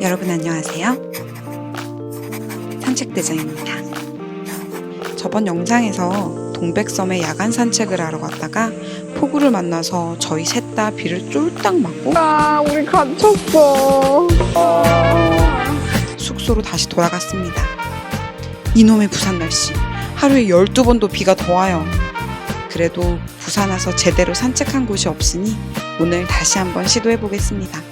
여러분 안녕하세요. 산책대장입니다. 저번 영상에서 동백섬에 야간 산책을 하러 갔다가 폭우를 만나서 저희 셋 다 비를 쫄딱 맞고 아, 우리 갇혔어. 숙소로 다시 돌아갔습니다. 이놈의 부산 날씨. 하루에 12번도 비가 더 와요. 그래도 부산 와서 제대로 산책한 곳이 없으니 오늘 다시 한번 시도해 보겠습니다.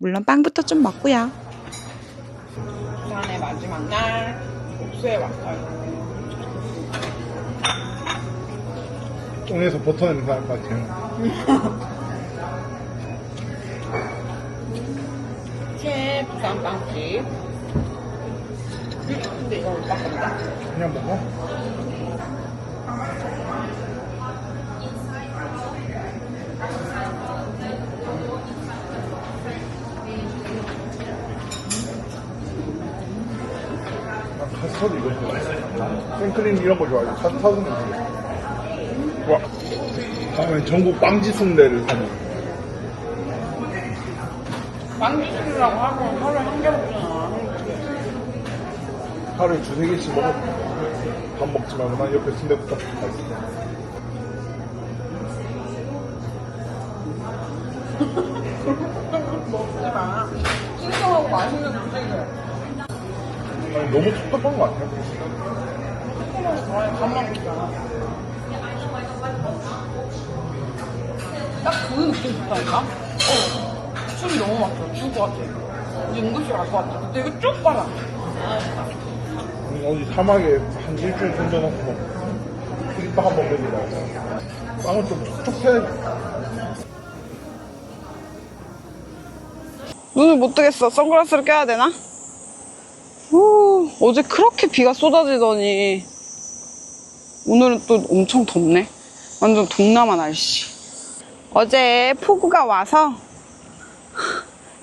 아, 물론 빵부터 좀 먹고요. 부산의 마지막 날 복수에 왔어요. 똥에서 버터 냄새 날것 같아요. 제 부산 빵집. 근데 이거 못 바꾼다. 그냥 먹어? 난 카스터드 이거 좋아해. 생크림 이런 거 좋아해. 카스터드는 좋아. 와. 다음엔 전국 빵지 순대를 사는. 빵주스라고 하고 하루에 한 개 먹잖아. 하루에 두세 개씩 먹어. 밥 먹지 말고 난 옆에 다 있어. 먹지 마. 신선하고 맛있는 음식을. 아니, 너무 텁텁한 거 같아. 조금만 좋아해. 밥만 먹잖아. 딱그 느낌 좋다니까? 어. 숨이 너무 막혀. 죽을 것 같아. 이제 응급실 갈 것 같아. 그때 이거 쭉 빨아. 어디 사막에 한 일주일 던져놓고 크림빵 한번 먹으니까 빵은 좀 촉촉해 눈을 못 뜨겠어. 선글라스를 껴야 되나? 후, 어제 그렇게 비가 쏟아지더니 오늘은 또 엄청 덥네. 완전 동남아 날씨. 어제 폭우가 와서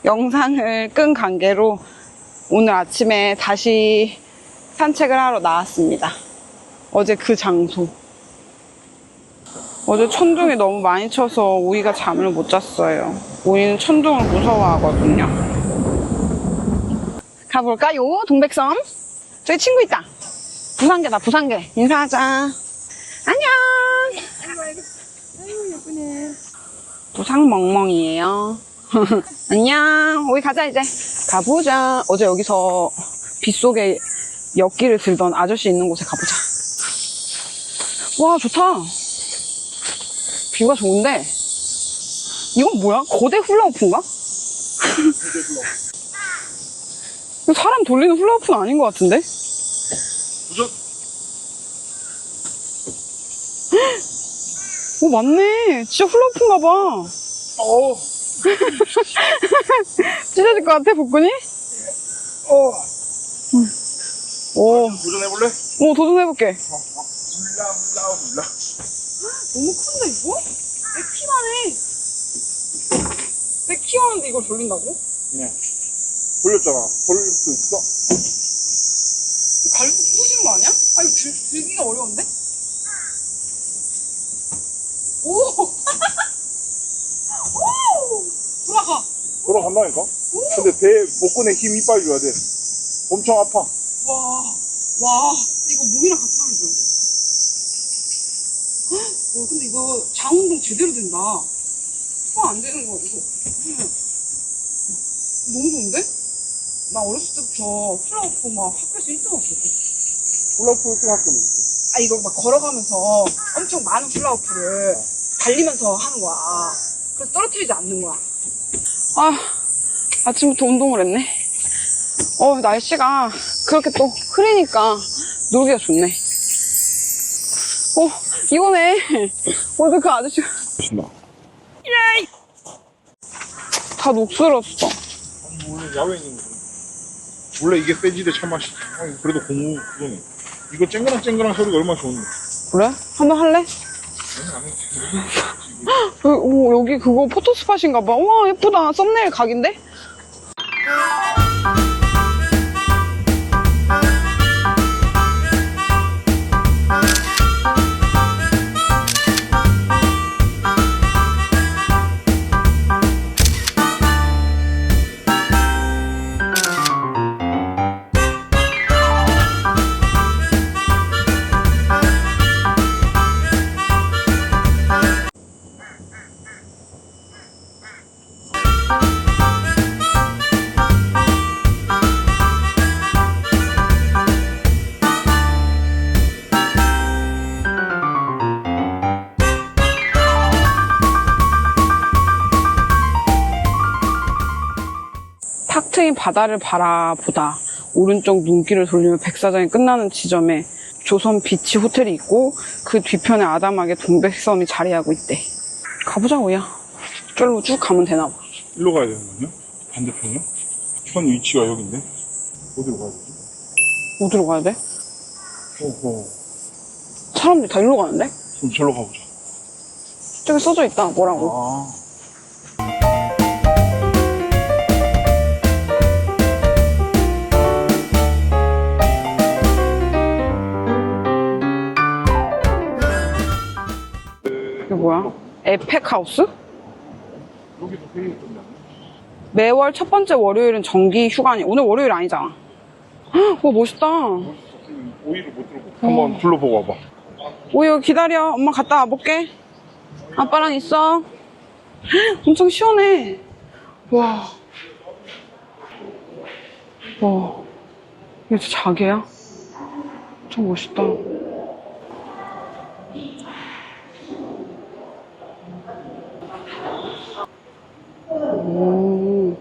영상을 끈 관계로 오늘 아침에 다시 산책을 하러 나왔습니다. 어제 그 장소. 어제 천둥이 너무 많이 쳐서 오이가 잠을 못 잤어요. 오이는 천둥을 무서워하거든요. 가볼까요? 동백섬. 저기 친구 있다. 부산계다, 부산계. 인사하자. 안녕. 부상 멍멍이에요. 안녕. 우리 가자, 이제. 가보자. 어제 여기서 빗속에 엿기를 들던 아저씨 있는 곳에 가보자. 와, 좋다. 뷰가 좋은데 이건 뭐야? 거대 훌라후프인가? 사람 돌리는 훌라후프는 아닌 것 같은데? 도전 오 맞네 진짜 훌라후프인가 봐 어, 찢어질 것 같아 복근이? 어. 오, 도전해볼래? 오 도전해볼게 몰라 몰라 몰라 너무 큰데 이거? 내 키만 해 내 키만 한데 이걸 돌린다고? 그냥 돌렸잖아 돌릴 수 있어? 갈비 부서지는 거 아니야? 아 이거 들, 들기가 어려운데? 오! 오! 돌아가! 돌아간다니까? 근데 배 복근에 힘 이빨 줘야 돼 엄청 아파 와, 와, 이거 몸이랑 같이 돌려줘야 돼. 헉, 와, 근데 이거 장운동 제대로 된다. 소화 안 되는 거, 이거. 음. 너무 좋은데? 나 어렸을 때부터 플라워프 막 학교에서 1등 했었거든. 훌라프 1등 학교 먹었어 아, 이거 막 걸어가면서 엄청 많은 플라워프를 달리면서 하는 거야. 그래서 떨어뜨리지 않는 거야. 아, 아침부터 운동을 했네. 어, 날씨가 그렇게 또 흐리니까 놀기가 좋네. 어, 이거네. 어제 그 아저씨가 신나 다 녹슬었어. 원래 야외에 있는 거잖아 원래 이게 세지대 차 맛이 아니, 그래도 공무 그거네 이거 쨍그랑 쨍그랑 소리가 얼마나 좋은데 그래? 한번 할래? 아니 안 해. 어, 오, 여기 그거 포토스팟인가 봐. 와, 예쁘다. 썸네일 각인데? 트인 바다를 바라보다 오른쪽 눈길을 돌리면 백사장이 끝나는 지점에 조선 비치 호텔이 있고 그 뒤편에 아담하게 동백섬이 자리하고 있대. 가보자, 오야. 저기로 쭉 가면 되나 봐. 일로 가야 되는 거 아니야? 반대편이요? 현 위치가 여긴데? 어디로 가야 되지? 어디로 가야 돼? 어허. 사람들이 다 일로 가는데? 그럼 절로 가보자. 저기 써져 있다, 뭐라고. 아. 뭐야? 에펙하우스? 여기도. 매월 첫 번째 월요일은 정기 휴가니. 오늘 월요일 아니잖아. 헉, 와, 멋있다. 오이를 못 들어보고. 한번 둘러보고 와봐. 오유 기다려. 엄마 갔다 와볼게. 아빠랑 있어. 헉, 엄청 시원해. 와. 와. 이게 진짜 자개야? 엄청 멋있다. 오.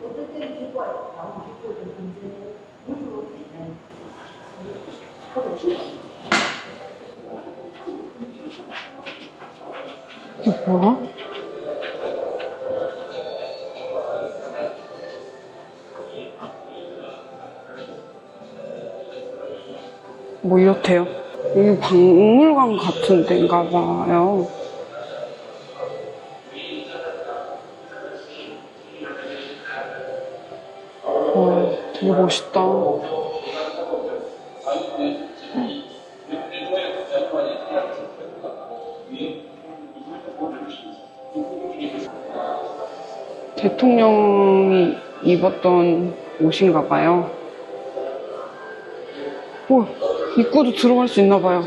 이게 뭐야? 뭐 이렇대요. 여기 박물관 같은 데인가 봐요. 와, 되게 멋있다. 대통령이 입었던 옷인가 봐요. 오, 입구도 들어갈 수 있나 봐요.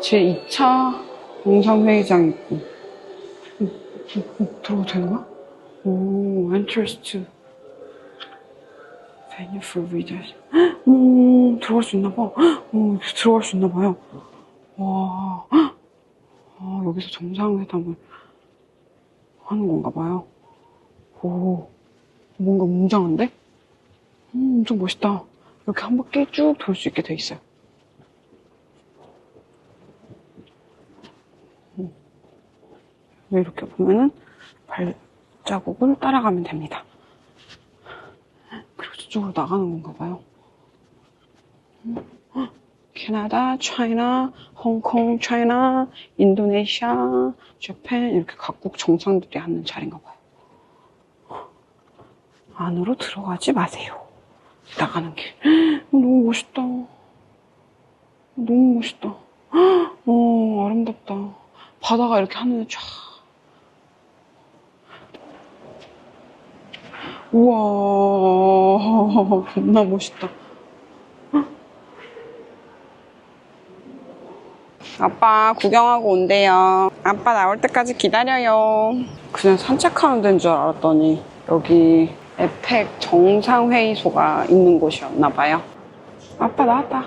제 2차 영상회의장 입구. 음, 음, 음, 들어가도 되는 거야? 오, to venue for readers. 헉, 오, 들어갈 수 있나 봐. 헉, 오, 여기서 들어갈 수 있나 봐요. 와, 헉, 아, 여기서 정상회담을 하는 건가 봐요. 오, 뭔가 웅장한데? 음, 엄청 멋있다. 이렇게 한 바퀴 쭉 돌 수 있게 돼 있어요. 음. 이렇게 보면은 발자국을 따라가면 됩니다. 저쪽으로 나가는 건가 봐요. 음, 헉, 캐나다, 차이나, 홍콩, 차이나, 인도네시아, 재팬 이렇게 각국 정상들이 하는 자리인가 봐요. 안으로 들어가지 마세요. 나가는 길. 너무 멋있다. 너무 멋있다. 어, 아름답다. 바다가 이렇게 하늘에 쫙. 우와, 겁나 멋있다. 아빠 구경하고 온대요. 아빠 나올 때까지 기다려요. 그냥 산책하는 데인 줄 알았더니 여기 에펙 정상회의소가 있는 곳이었나 봐요. 아빠 나왔다.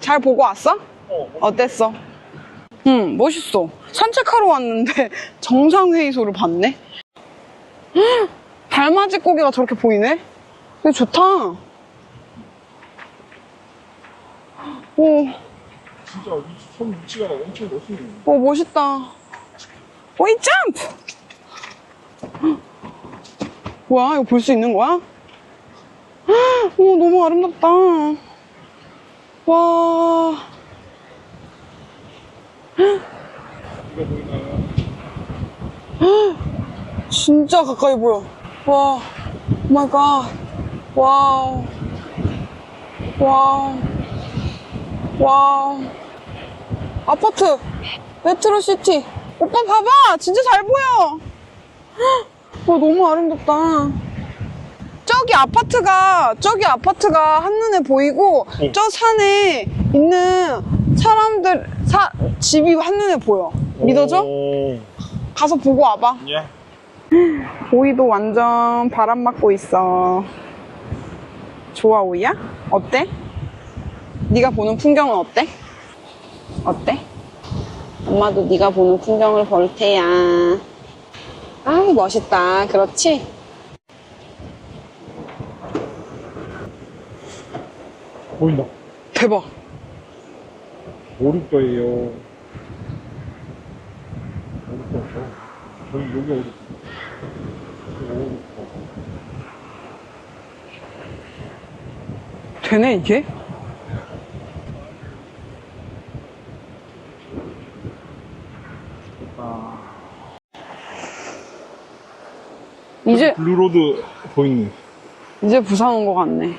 잘 보고 왔어? 어땠어? 응, 멋있어. 산책하러 왔는데 정상회의소를 봤네? 헉, 달맞이 고개가 저렇게 보이네? 되게 좋다. 오, 진짜 선 위치가 엄청 멋있네. 오, 멋있다. 오이 점프! 뭐야, 이거 볼 수 있는 거야? 헉, 오, 너무 아름답다. 와. 이거 보이나요? 진짜 가까이 보여. 와, 오 마이 갓. 와우. 와우. 와우. 아파트. 메트로시티. 오빠 봐봐. 진짜 잘 보여. 헉, 와, 너무 아름답다. 저기 아파트가, 저기 아파트가 한눈에 보이고, 어. 저 산에 있는 사람들, 사, 집이 한눈에 보여. 믿어져? 오. 가서 보고 와봐. 예. 오이도 완전 바람 맞고 있어. 좋아 오이야? 어때? 네가 보는 풍경은 어때? 어때? 엄마도 네가 보는 풍경을 볼 테야. 아이 멋있다. 그렇지? 보인다. 대박. 오륙도예요. 오륙도. 저희 여기 오륙도. 되네, 이게? 이제, 블루로드 보이네. 이제 부산 온 것 같네.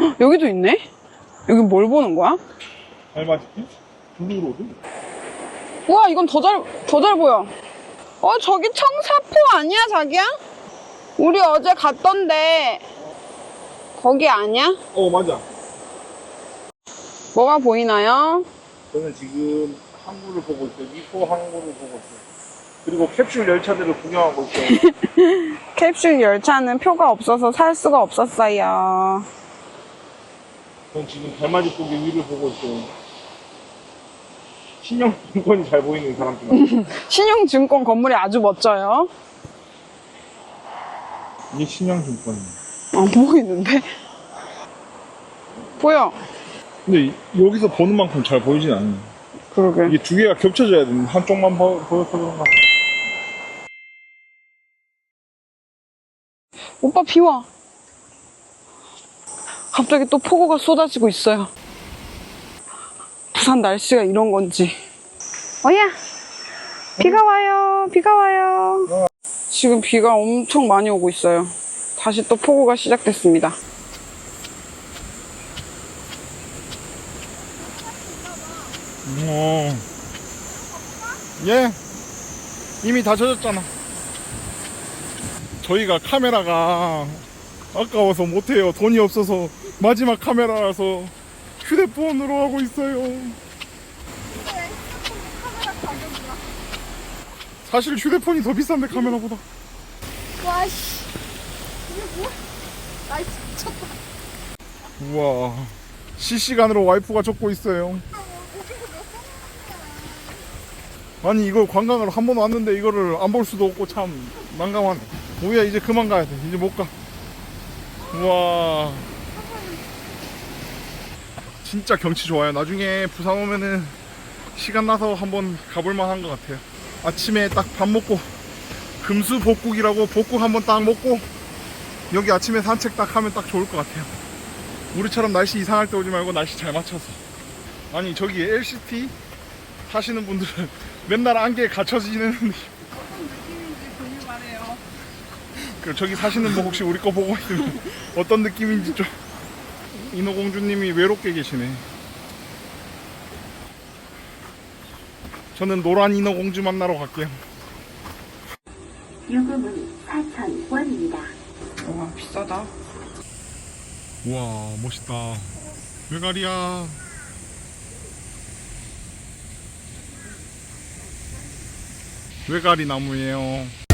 헉, 여기도 있네? 여기 뭘 보는 거야? 알마지키? 블루로드? 우와, 이건 더 잘, 더 잘 보여. 어, 저기 청사포 아니야, 자기야? 우리 어제 갔던데, 거기 아니야? 어, 맞아. 뭐가 보이나요? 저는 지금 항구를 보고 있어요. 미포 항구를 보고 있어요. 그리고 캡슐 열차들을 구경하고 있어요. 캡슐 열차는 표가 없어서 살 수가 없었어요. 전 지금 달맞이 쪽에 위를 보고 있어요. 신형 증권이 잘 보이는 사람들. 신용증권 건물이 아주 멋져요. 이게 신형 증권이에요. 안 보이는데? 보여. 근데 이- 여기서 보는 만큼 잘 보이진 않네. 그러게. 이게 두 개가 겹쳐져야 되는 한쪽만 보, 보여서 그런가? 오빠 비 와. 갑자기 또 폭우가 쏟아지고 있어요. 부산 날씨가 이런 건지. 어야! 비가 와요. 비가 와요. 지금 비가 엄청 많이 오고 있어요. 다시 또 폭우가 시작됐습니다. 어. 예. 이미 다 젖었잖아. 저희가 카메라가 아까워서 못해요. 돈이 없어서 마지막 카메라라서 휴대폰으로 하고 있어요. 사실 휴대폰이 더 비싼데 카메라보다. 와씨 이게 뭐야? 나이스 미쳤다 우와. 실시간으로 와이프가 적고 있어요. 아니 이걸 관광을 한번 왔는데 이거를 안 볼 수도 없고 참 난감하네. 우야 이제 그만 가야 돼. 이제 못 가. 우와. 진짜 경치 좋아요. 나중에 부산 오면은 시간 나서 한번 가볼 만 한 것 같아요. 아침에 딱 밥 먹고 금수 복국이라고 복국 한번 딱 먹고 여기 아침에 산책 딱 하면 딱 좋을 것 같아요. 우리처럼 날씨 이상할 때 오지 말고 날씨 잘 맞춰서. 아니 저기 LCT 타시는 분들은 맨날 안개에 갇혀지는 그 저기 사시는 분 혹시 우리 거 보고 있으면 어떤 느낌인지 좀 인어공주님이 외롭게 계시네. 저는 노란 인어공주 만나러 갈게요. 요금은 4,000원입니다. 와, 비싸다. 우와 멋있다. 외가리야. 외가리 나무예요.